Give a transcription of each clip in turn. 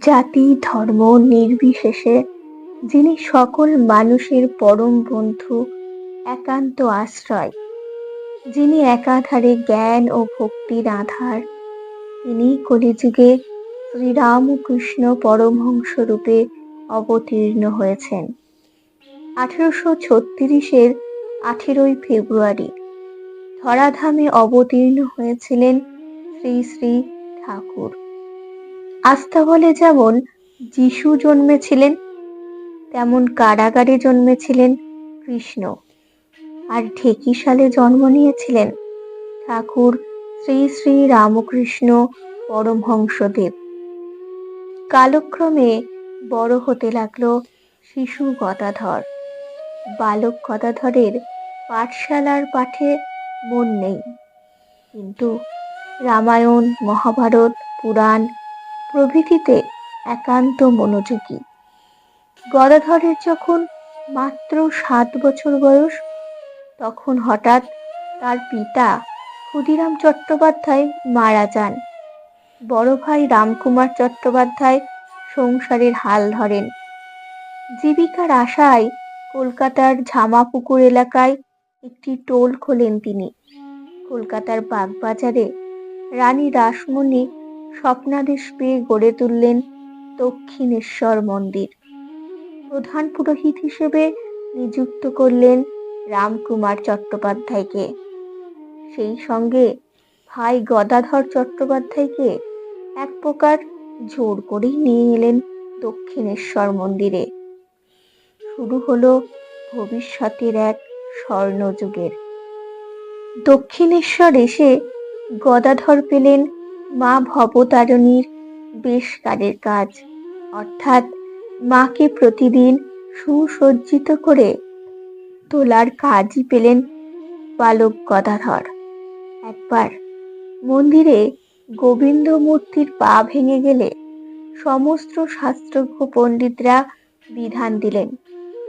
জাতি, ধর্ম নির্বিশেষে যিনি সকল মানুষের পরম বন্ধু, একান্ত আশ্রয়। যিনি একাধারে জ্ঞান ও ভক্তির আধার, তিনি কলিযুগে শ্রীরামকৃষ্ণ পরমহংস রূপে অবতীর্ণ হয়েছেন। আঠেরোশো ছত্রিশের আঠেরোই ফেব্রুয়ারি ধরাধামে অবতীর্ণ হয়েছিলেন শ্রী শ্রী ঠাকুর। আস্থা বলে যেমন যিশু জন্মেছিলেন, তেমন কারাগারে জন্মেছিলেন কৃষ্ণ। আর ঢেকিশালে জন্ম নিয়েছিলেন ঠাকুর শ্রী শ্রী রামকৃষ্ণ পরমহংসদেব। কালক্রমে বড় হতে লাগল শিশু গদাধর। বালক গদাধরের পাঠশালার পাঠে মন নেই। কিন্তু রামায়ণ, মহাভারত, পুরাণ প্রভৃতিতে একান্ত মনোযোগী। গদাধরের যখন মাত্র সাত বছর বয়স, তখন হঠাৎ তার পিতা ক্ষুদিরাম চট্টোপাধ্যায় মারা যান। বড় ভাই রামকুমার চট্টোপাধ্যায় সংসারের হাল ধরেন। জীবিকার আশায় কলকাতার ঝামাপুকুর এলাকায় একটি টোল খোলেন তিনি। কলকাতার বাগবাজারে রানী রাসমণি স্বপ্নাদেশ পেয়ে গড়ে তুললেন দক্ষিণেশ্বর মন্দির। প্রধান পুরোহিত হিসেবে নিযুক্ত করলেন রামকুমার চট্টোপাধ্যায়কে। সেই সঙ্গে ভাই গদাধর চট্টোপাধ্যায়কে এক প্রকার জোর করেই নিয়ে এলেন দক্ষিণেশ্বর মন্দিরে। শুরু হলো ভবিষ্যতের এক স্বর্ণযুগের। দক্ষিণেশ্বর এসে গদাধর পেলেন মা ভবতারিণীর বেশ কাজের কাজ। অর্থাৎ মাকে প্রতিদিন সুসজ্জিত করে তোলার কাজই পেলেন বালক গদাধর। একবার মন্দিরে গোবিন্দ মূর্তির পা ভেঙে গেলে সমস্ত শাস্ত্রজ্ঞ পণ্ডিতরা বিধান দিলেন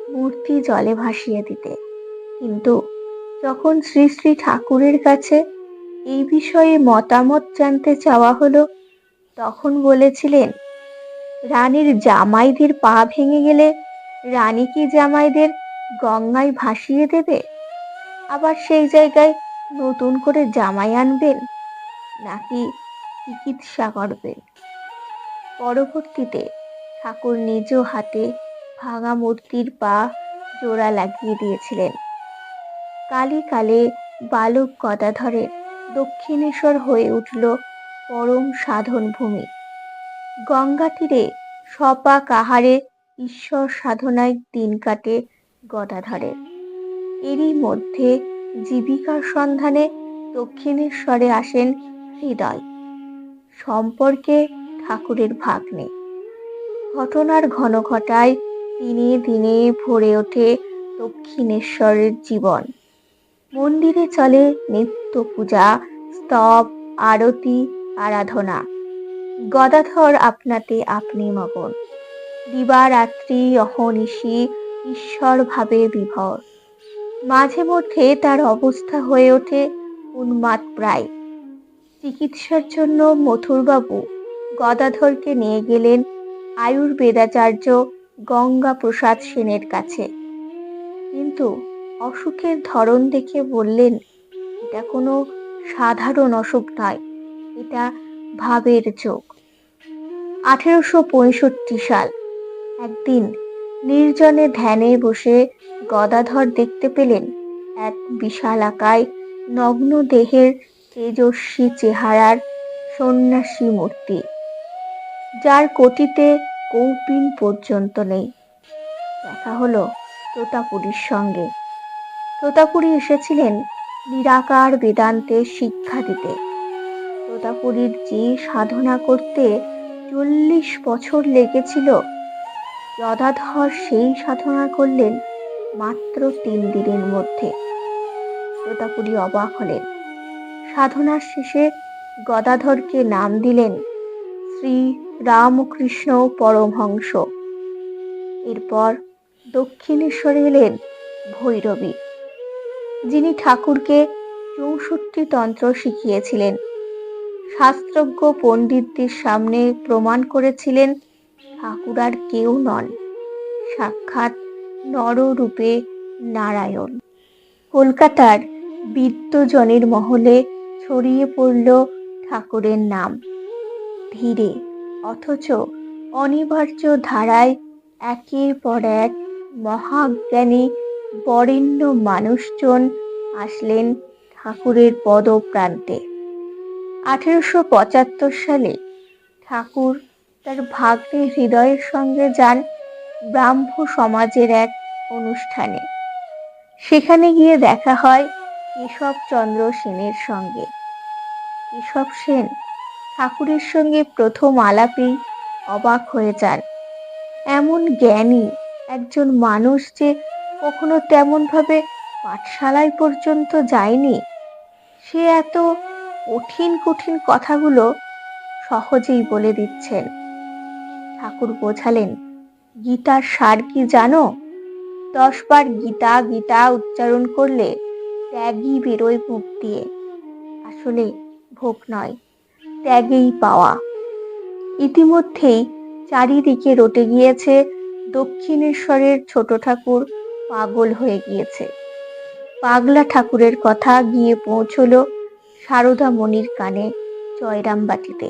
মূর্তি জলে ভাসিয়ে দিতে। কিন্তু যখন শ্রী শ্রী ঠাকুরের কাছে এই বিষয়ে মতামত জানতে চাওয়া হলো, তখন বলেছিলেন, রানীর জামাইদের পা ভেঙে গেলে রানী কি জামাইদের গঙ্গায় ভাসিয়ে দেবে? আবার সেই জায়গায় নতুন করে জামাই আনবেন, নাকি চিকিৎসা করবেন? পরবর্তীতে ঠাকুর নিজ হাতে ভাঙা মূর্তির পা জোড়া লাগিয়ে দিয়েছিলেন। কালে কালে বালক গদাধরের দক্ষিণেশ্বর হয়ে উঠল পরম সাধন ভূমি গঙ্গা তীরে সপা কাহারে ঈশ্বর সাধনায় দিন কাটে গদাধরের এরই মধ্যে জীবিকার সন্ধানে দক্ষিণেশ্বরে আসেন হৃদয়। সম্পর্কে ঠাকুরের ভাগ্নে। ঘটনার ঘন ঘটায় দিনে দিনে ভরে ওঠে দক্ষিণেশ্বরের জীবন। মন্দিরে চলে নিত্য পূজা, স্তব, আরতি, আরাধনা। গদাধর আপনাতে আপনি মগন। দিবারাত্রি অহনিশি ঈশ্বর ভাবে বিভর। মাঝে মধ্যে তার অবস্থা হয়ে ওঠে উন্মাদ প্রায়। চিকিৎসার জন্য মথুরবাবু গদাধরকে নিয়ে গেলেন আয়ুর্বেদাচার্য গঙ্গা প্রসাদ সেনের কাছে। কিন্তু অসুখের ধরন দেখে বললেন, এটা কোনো সাধারণ অসুখ নয়, এটা ভাবের চোখ আঠেরোশো পঁয়ষট্টি সাল, একদিন নির্জনে ধ্যানে বসে গদাধর দেখতে পেলেন এক বিশালাকায় নগ্ন দেহের তেজস্বী চেহারার সন্ন্যাসী মূর্তি, যার কোটিতে কৌপিন পর্যন্ত নেই। দেখা হলো তোতাপুরীর সঙ্গে। তোতাপুরী এসেছিলেন নিরাকার বেদান্তের শিক্ষা দিতে। তোতাপুরীর যে সাধনা করতে চল্লিশ বছর লেগেছিল গদাধর সেই সাধনা করলেন মাত্র তিন দিনের মধ্যে। তোতাপুরী অবাক হলেন। সাধনার শেষে গদাধরকে নাম দিলেন শ্রী রামকৃষ্ণ পরমহংস। এরপর দক্ষিণেশ্বরে এলেন ভৈরবী। যিনি ঠাকুরকে চৌষট্টি তন্ত্র শিখিয়েছিলেন। শাস্ত্রজ্ঞ পণ্ডিতদের সামনে প্রমাণ করেছিলেন, ঠাকুর আর কেউ নন। সাক্ষাৎ নররূপে নারায়ণ। কলকাতার বিত্তজনের মহলে ছড়িয়ে পড়ল ঠাকুরের নাম। ধীরে, অথচ অনিবার্য ধারায় একের পর এক মহাজ্ঞানী বরেণ্য মানুষজন আসলেন ঠাকুরের পদপ্রান্তে। আঠেরোশো পঁচাত্তর সালে ঠাকুর তার ভাগ্নে হৃদয়ের সঙ্গে যান ব্রাহ্ম সমাজের এক অনুষ্ঠানে। সেখানে গিয়ে দেখা হয় কেশবচন্দ্র সেনের সঙ্গে। কেশব সেন ঠাকুরের সঙ্গে প্রথম আলাপেই অবাক হয়ে যান। এমন জ্ঞানী একজন মানুষ যে কখনো তেমনভাবে পাঠশালায় পর্যন্ত যায়নি। সে এত কঠিন কঠিন কথাগুলো সহজেই বলে দিচ্ছেন। ঠাকুর বোঝালেন, গীতার সার কি জানো? দশবার গীতা গীতা উচ্চারণ করলে ত্যাগই বেরোয় মুখ দিয়ে। আসলে ভোগ নয়, ত্যাগেই পাওয়া। ইতিমধ্যেই চারিদিকে রটে গিয়েছে দক্ষিণেশ্বরের ছোট ঠাকুর পাগল হয়ে গিয়েছে। পাগলা ঠাকুরের কথা গিয়ে পৌঁছলো সারদা মণির কানে জয়রামবাটিতে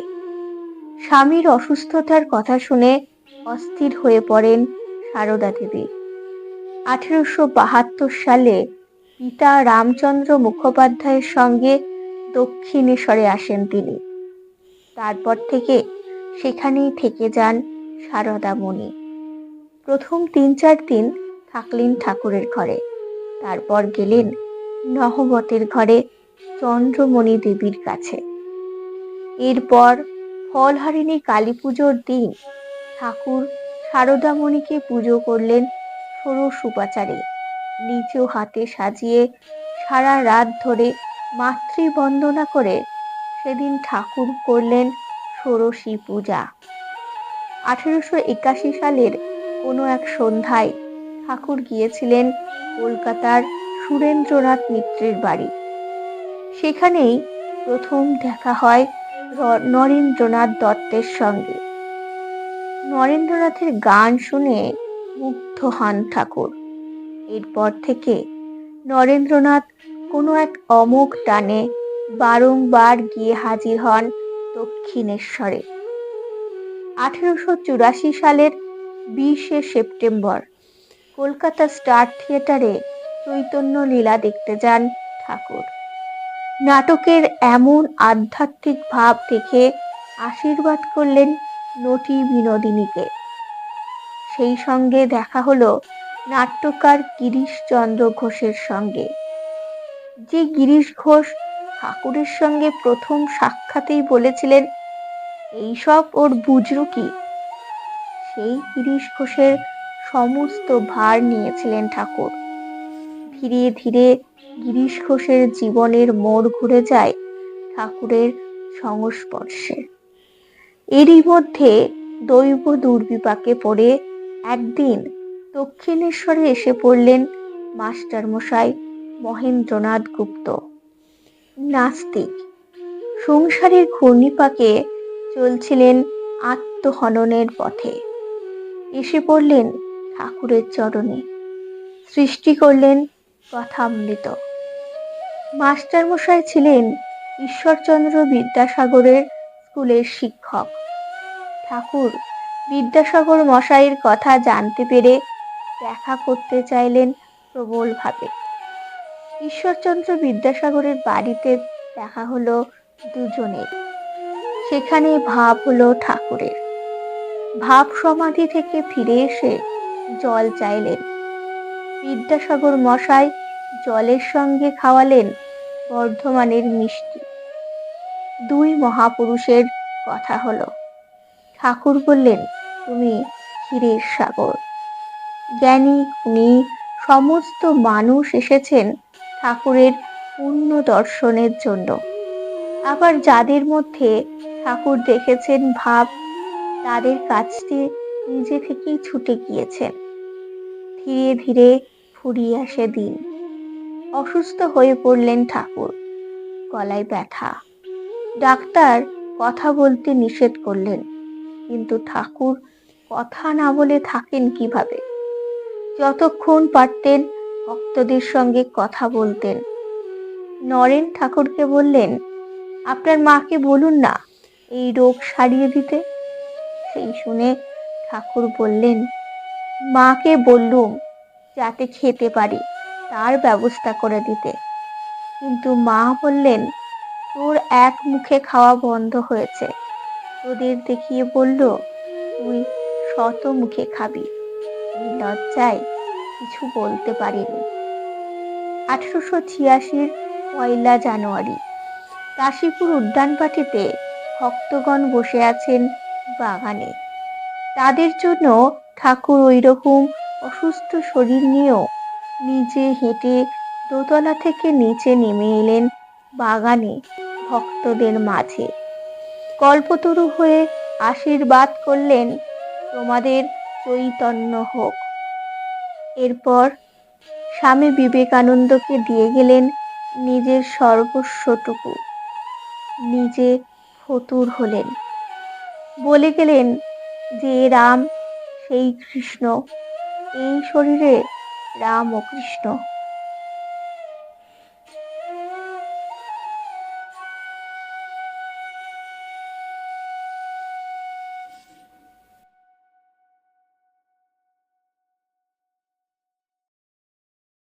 স্বামীর অসুস্থতার কথা শুনে অস্থির হয়ে পড়েন সারদা দেবী। আঠেরোশো বাহাত্তর সালে পিতা রামচন্দ্র মুখোপাধ্যায়ের সঙ্গে দক্ষিণেশ্বরে আসেন তিনি। তারপর থেকে সেখানেই থেকে যান সারদা মণি প্রথম তিন চার দিন থাকলেন ঠাকুরের ঘরে। তারপর গেলেন নহবতের ঘরে চন্দ্রমণি দেবীর কাছে। এরপর ফলহারিণী কালী পুজোর দিন ঠাকুর সারদামণিকে পুজো করলেন ষোড়শ উপাচারে। নিজ হাতে সাজিয়ে সারা রাত ধরে মাতৃবন্দনা করে সেদিন ঠাকুর করলেন ষোড়শী পূজা। আঠেরোশো একাশি সালের কোনো এক সন্ধ্যায় ঠাকুর গিয়েছিলেন কলকাতার সুরেন্দ্রনাথ মিত্রের বাড়ি। সেখানেই প্রথম দেখা হয় নরেন্দ্রনাথ দত্তের সঙ্গে। নরেন্দ্রনাথের গান শুনে মুগ্ধ হন ঠাকুর। এরপর থেকে নরেন্দ্রনাথ কোনো এক অমোঘ টানে বারংবার গিয়ে হাজির হন দক্ষিণেশ্বরে। আঠেরোশো চুরাশি সালের বিশে সেপ্টেম্বর কলকাতা স্টার থিয়েটারে চৈতন্য লীলা দেখতে যান ঠাকুর। নাটকের এমন আধ্যাত্মিক ভাব দেখে আশীর্বাদ করলেন নটি বিনোদিনীকে। সেই সঙ্গে দেখা হলো নাট্যকার গিরিশচন্দ্র ঘোষের সঙ্গে। যে গিরিশ ঘোষ ঠাকুরের সঙ্গে প্রথম সাক্ষাতেই বলেছিলেন, এইসব ওর বুঝলো কি সেই গিরিশ ঘোষের সমস্ত ভার নিয়েছিলেন ঠাকুর। ধীরে ধীরে গিরিশ ঘোষের জীবনের মোড় ঘুরে যায় ঠাকুরের সংস্পর্শে। এরই মধ্যে দৈব দুর্বিপাকে পড়ে একদিন দক্ষিণেশ্বরে এসে পড়লেন মাস্টার মশাই মহেন্দ্রনাথ গুপ্ত। নাস্তিক। সংসারের ঘূর্ণিপাকে চলছিলেন আত্মহননের পথে। এসে পড়লেন ঠাকুরের চরণে। সৃষ্টি করলেন কথামৃত। মাস্টারমশাই ছিলেন ঈশ্বরচন্দ্র বিদ্যাসাগরের স্কুলের শিক্ষক। ঠাকুর বিদ্যাসাগর মশাইয়ের কথা জানতে পেরে দেখা করতে চাইলেন প্রবলভাবে। ঈশ্বরচন্দ্র বিদ্যাসাগরের বাড়িতে দেখা হলো দুজনের। সেখানে ভাব হলো ঠাকুরের। ভাব সমাধি থেকে ফিরে এসে জল চাইলেন। বিদ্যাসাগর মশাই জলের সঙ্গে খাওয়ালেন বর্ধমানের মিষ্টি। দুই মহাপুরুষের কথা হলো। ঠাকুর বললেন, তুমি ক্ষীরের সাগর। জ্ঞানী গুণী সমস্ত মানুষ এসেছেন ঠাকুরের পূর্ণ দর্শনের জন্য। আবার যাদের মধ্যে ঠাকুর দেখেছেন ভাব, তাদের কাছটি নিজে থেকেই ছুটে গিয়েছেন। ধীরে ধীরে ফুরিয়ে আসে দিন। অসুস্থ হয়ে পড়লেন ঠাকুর। গলায় ব্যথা। ডাক্তার কথা বলতে নিষেধ করলেন, কিন্তু ঠাকুর কথা না বলে থাকেন কীভাবে? যতক্ষণ পারতেন ভক্তদের সঙ্গে কথা বলতেন। নরেন ঠাকুরকে বললেন, আপনার মাকে বলুন না এই রোগ সারিয়ে দিতে? সেই শুনে ঠাকুর বললেন মাকে বললুম যাতে খেতে পারি, তার ব্যবস্থা করে দিতে। কিন্তু মা বললেন, তোর এক মুখে খাওয়া বন্ধ হয়েছে। তোদের দেখিয়ে বলল, তুই শত মুখে খাবি। লজ্জায় কিছু বলতে পারিনি। আঠারোশো ছিয়াশির পয়লা জানুয়ারি, কাশীপুর উদ্যানপাটিতে ভক্তগণ বসে আছেন বাগানে। তাদের জন্য ঠাকুর ওই রকম অসুস্থ শরীর নিয়েও নিজে হেঁটে দোতলা থেকে নিচে নেমে এলেন বাগানে ভক্তদের মাঝে। কল্পতরু হয়ে আশীর্বাদ করলেন, তোমাদের চৈতন্য হোক। এরপর স্বামী বিবেকানন্দকে দিয়ে গেলেন নিজের সর্বস্বটুকু। নিজে ফতুর হলেন। বলে গেলেন যে, রাম সেই কৃষ্ণ এই শরীরে রাম ও কৃষ্ণ।